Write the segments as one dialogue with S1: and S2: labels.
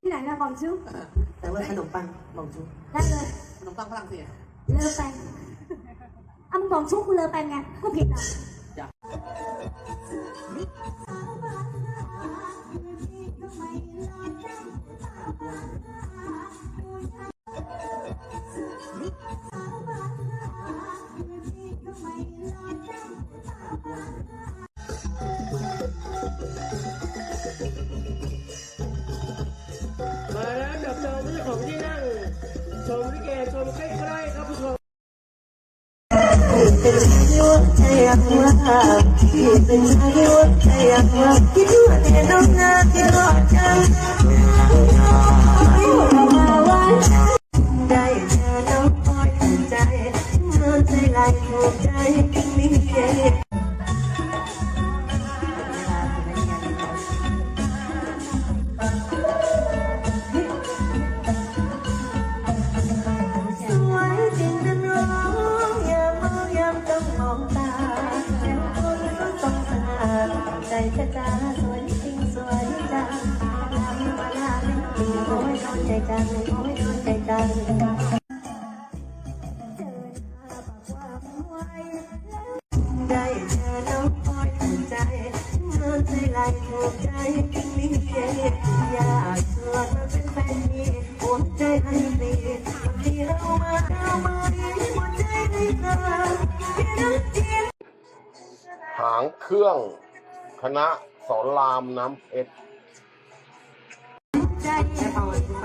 S1: ที่ไหนนะบองชุ
S2: แต่ว่าขนมปังบองชุบ
S1: ได้เลย
S3: ขนมปังฝรั่งเศส
S1: เลอแปงอะมึงบองชุบกูเลอแปงไงกูผิดเหรอ
S4: ใจ
S2: อยากว่าพี่เป็นชายว่าใจอยากว่าคิดว่าแน่นอนนาที่รอจังได้เจอน้องคอยถูกใจเมื่อใจไหลถูกใจมีเย่สายถูกใจมีเพียงอยากชวนมาเป็นแฟนนี่หัวใจให้ดีวันที่เรามาเรามาดีหัวใจให้เธอที่รักจริง
S5: หางเครื่องคณะสอนรามน้ำเพชร
S2: ใจอ่อนไป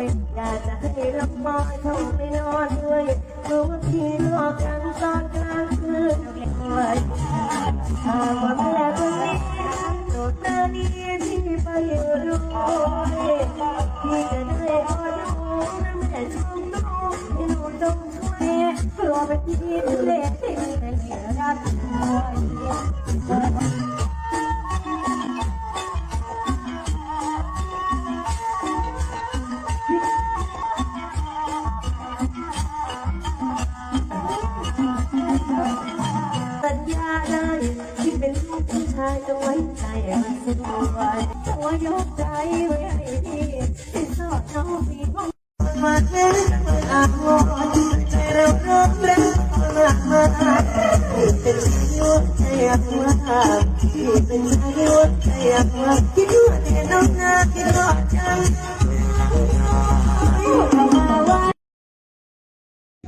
S2: อยอยากจะให้ลำบอยโทรไปนอนด้วยรู้ว่าพี่รอกันตอนกลางคืนเลยถ้าวันแรกวันนี้โดดเตอร์นี้ที่ไปอยู่ด้วยพี่จะได้ขอดูนะแม่ชมดูให้หนูต้องช่วยกลัวไปที่เล็กที่ไม่เหลือรักด้วย นี่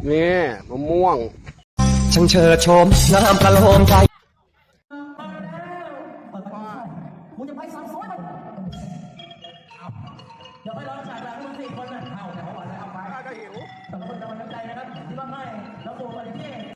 S2: นี่มยป็ะม่วง ช่างเชิดชมน้ำประโลมใจ กูจะไปสั่งสอนมันเอาเดี๋ยวไปรอจ่า
S5: ยแบบ
S6: มันสี่คนนะเอาแต่เขาบอกจะ
S4: เอาไปก็หิวแต่ละคนจะมาน้ำใจนะครับที่บ้านไม่แล้วตกันที่